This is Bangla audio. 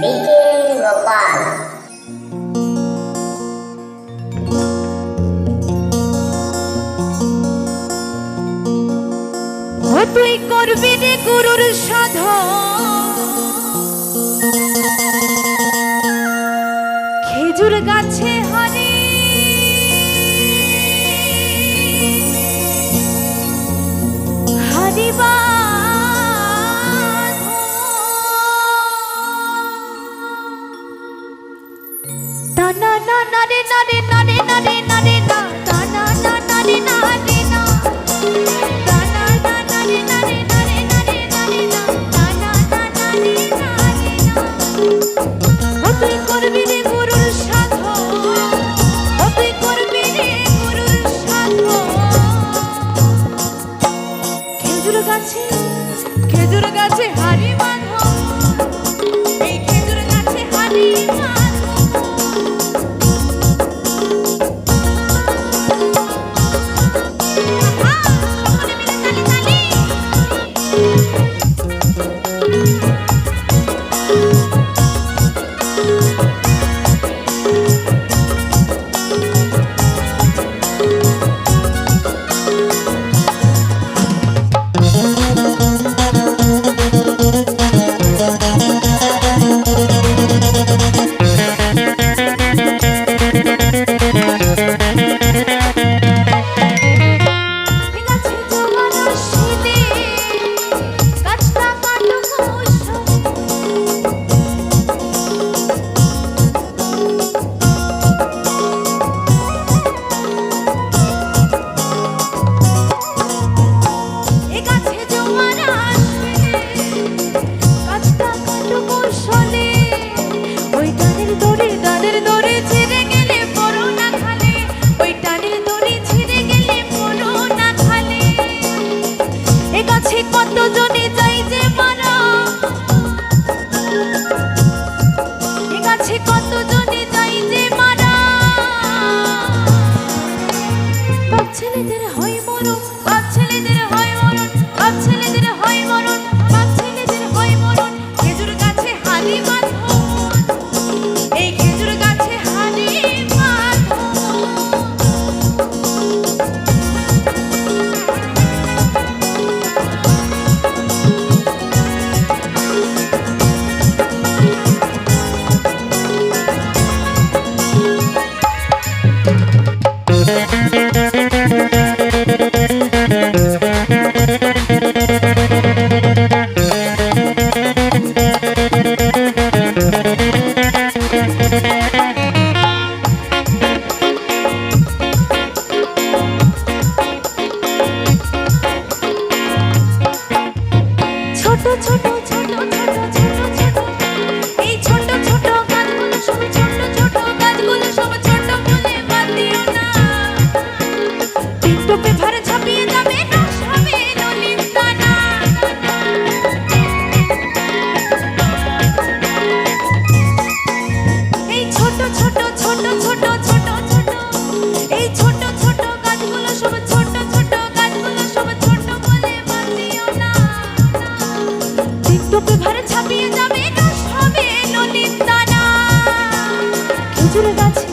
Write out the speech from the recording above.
বিকে গোপাল তুই করবি রে গুরুর সাধন। গাছে খেজুর গাছে হারিমা ছোট ছোট খেজুর গাছে